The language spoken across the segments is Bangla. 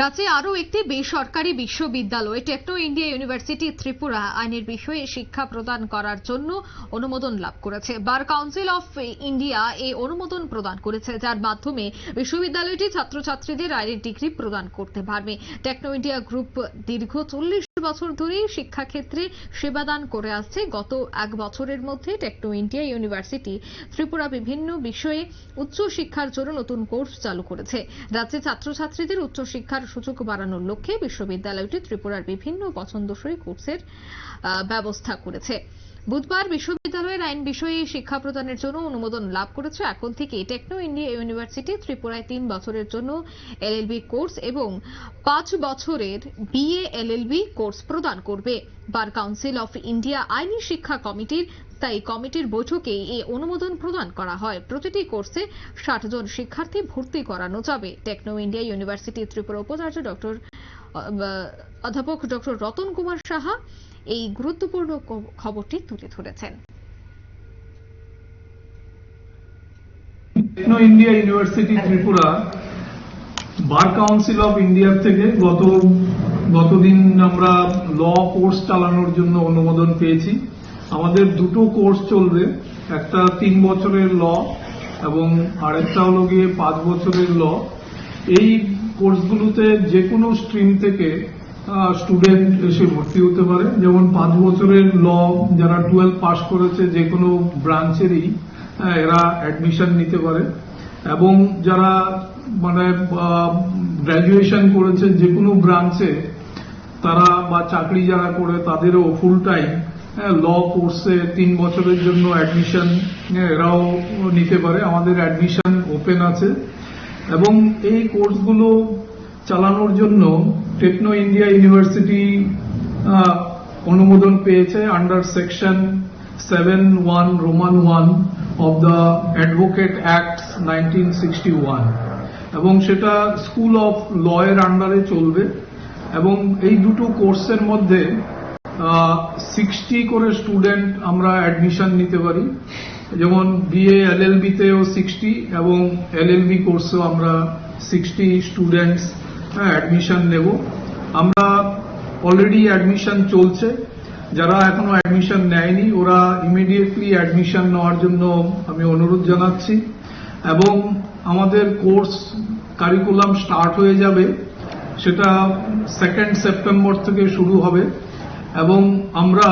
রাজ্যে আরও একটি বেসরকারি বিশ্ববিদ্যালয়, টেকনো ইন্ডিয়া ইউনিভার্সিটি ত্রিপুরা, আইনের বিষয়ে শিক্ষা প্রদান করার জন্য অনুমোদন লাভ করেছে। বার কাউন্সিল অফ ইন্ডিয়া এই অনুমোদন প্রদান করেছে, যার মাধ্যমে বিশ্ববিদ্যালয়টি ছাত্রছাত্রীদের আইনের ডিগ্রি প্রদান করতে পারবে। টেকনো ইন্ডিয়া গ্রুপ দীর্ঘ চল্লিশ বছর ধরে শিক্ষাক্ষেত্রে সেবাদান করে আসছে। গত এক বছরের মধ্যে টেকনো ইন্ডিয়া ইউনিভার্সিটি ত্রিপুরা বিভিন্ন বিষয়ে উচ্চ শিক্ষার জন্য নতুন কোর্স চালু করেছে। রাজ্যে ছাত্রছাত্রীদের উচ্চশিক্ষার সুযোগ বাড়ানোর লক্ষ্যে বিশ্ববিদ্যালয়টি ত্রিপুরার বিভিন্ন পছন্দসই কোর্সের ব্যবস্থা করেছে। বুধবার বিশ্ববিদ্যালয়ের আইন বিষয়ে শিক্ষা প্রদানের জন্য অনুমোদন লাভ করেছে এখন থেকে টেকনো ইন্ডিয়া ইউনিভার্সিটি, ত্রিপুরায় তিন বছরের জন্য এলএলবি কোর্স এবং পাঁচ বছরের বিএ এলএলবি কোর্স প্রদান করবে। বার কাউন্সিল অফ ইন্ডিয়া আইনি শিক্ষা কমিটির, তাই কমিটির বৈঠকে এই অনুমোদন প্রদান করা হয়। প্রতিটি কোর্সে ষাট জন শিক্ষার্থী ভর্তি করানো যাবে। টেকনো ইন্ডিয়া ইউনিভার্সিটি, ত্রিপুরা উপাচার্য ডক্টর অধ্যাপক ডক্টর রতন কুমার সাহা এই গুরুত্বপূর্ণ খবরটি তুলে ধরেছেন। Techno India University Tripura bar council of ইন্ডিয়ার থেকে গত গতদিন আমরা ল কোর্স চালানোর জন্য অনুমোদন পেয়েছি। আমাদের দুটো কোর্স চলবে একটা তিন বছরের ল এবং আরেকটা হলো গিয়ে পাঁচ বছরের ল। এই কোর্সগুলোতে যে কোনো স্ট্রিম থেকে স্টুডেন্ট এসে ভর্তি হতে পারে। যেমন পাঁচ বছরের ল যারা টুয়েলভ পাস করেছে যে কোনো ব্রাঞ্চেরই এরা অ্যাডমিশন নিতে পারে। এবং যারা মানে গ্র্যাজুয়েশন করেছে যে কোনো ব্রাঞ্চে, তারা বা চাকরি যারা করে তাদেরও ফুল টাইম ল কোর্সে তিন বছরের জন্য অ্যাডমিশন এরাও নিতে পারে। আমাদের অ্যাডমিশন ওপেন আছে। এবং এই কোর্সগুলো চালানোর জন্য টেকনো ইন্ডিয়া ইউনিভার্সিটি অনুমোদন পেয়েছে under section seven one roman one of the advocate act nineteen sixty one এবং সেটা স্কুল অফ ল এর আন্ডারে চলবে। এবং এই দুটো কোর্সের মধ্যে সিক্সটি করে স্টুডেন্ট আমরা অ্যাডমিশন নিতে পারি। যেমন বিএ এলএলবি তেও সিক্সটি এবং এলএলবি কোর্সেও আমরা সিক্সটি স্টুডেন্টস অ্যাডমিশন নেব। আমরা অলরেডি অ্যাডমিশন চলছে। যারা এখনও অ্যাডমিশন নেয়নি, ওরা ইমিডিয়েটলি অ্যাডমিশন নেওয়ার জন্য আমি অনুরোধ জানাচ্ছি। এবং আমাদের কোর্স কারিকুলাম স্টার্ট হয়ে যাবে। সেটা সেকেন্ড সেপ্টেম্বর থেকে শুরু হবে। এবং আমরা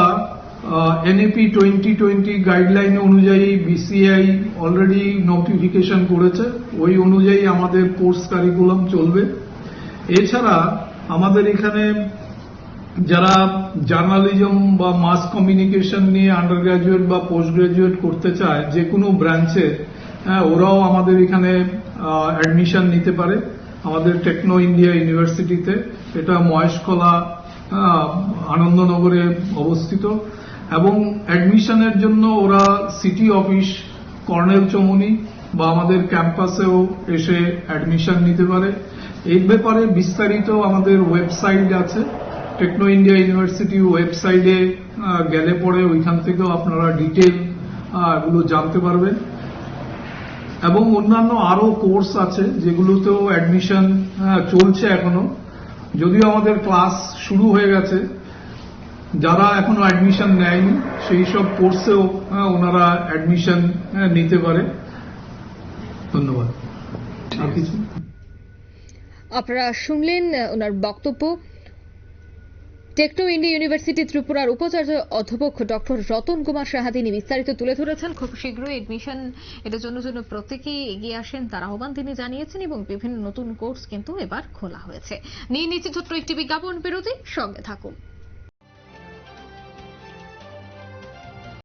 এনএপি টোয়েন্টি টোয়েন্টি গাইডলাইন অনুযায়ী বিসিআই অলরেডি নোটিফিকেশন করেছে। ওই অনুযায়ী আমাদের কোর্স কারিকুলাম চলবে। এছাড়া আমাদের এখানে যারা জার্নালিজম বা মাস কমিউনিকেশন নিয়ে আন্ডার গ্রাজুয়েট বা পোস্ট গ্রাজুয়েট করতে চায় যে কোনো ব্রাঞ্চে হ্যাঁ, ওরাও আমাদের এখানে অ্যাডমিশন নিতে পারে। আমাদের টেকনো ইন্ডিয়া ইউনিভার্সিটিতে এটা মহেশকলা আনন্দনগরে অবস্থিত। এবং অ্যাডমিশনের জন্য ওরা সিটি অফিস কর্নেল চমুনি বা আমাদের ক্যাম্পাসেও এসে অ্যাডমিশন নিতে পারে। এর ব্যাপারে বিস্তারিত আমাদের ওয়েবসাইট আছে। টেকনো ইন্ডিয়া ইউনিভার্সিটি ওয়েবসাইটে গেলে পরে ওইখান থেকেও আপনারা ডিটেল এগুলো জানতে পারবেন। এবং অন্যান্য আরও কোর্স আছে যেগুলোতেও অ্যাডমিশন চলছে এখনও। যদিও আমাদের ক্লাস শুরু হয়ে গেছে যারা এখনও অ্যাডমিশন নেয়নি সেই সব কোর্সেও ওনারা অ্যাডমিশন নিতে পারে। ধন্যবাদ। আর কিছু? আপনারা শুনলেন ওনার বক্তব্য। টেকনো ইন্ডিয়া ইউনিভার্সিটি ত্রিপুরার উপাচার্য অধ্যাপক ডক্টর রতন কুমার সাহা তিনি বিস্তারিত তুলে ধরেছেন। খুব শীঘ্রই এডমিশন এটার জন্য জন্য প্রত্যেকেই এগিয়ে আসেন তার আহ্বান তিনি জানিয়েছেন এবং বিভিন্ন নতুন কোর্স কিন্তু এবার খোলা হয়েছে। নিয়ে নিচ্ছে ছোট্ট একটি বিজ্ঞাপন। বিরতি সঙ্গে থাকুন।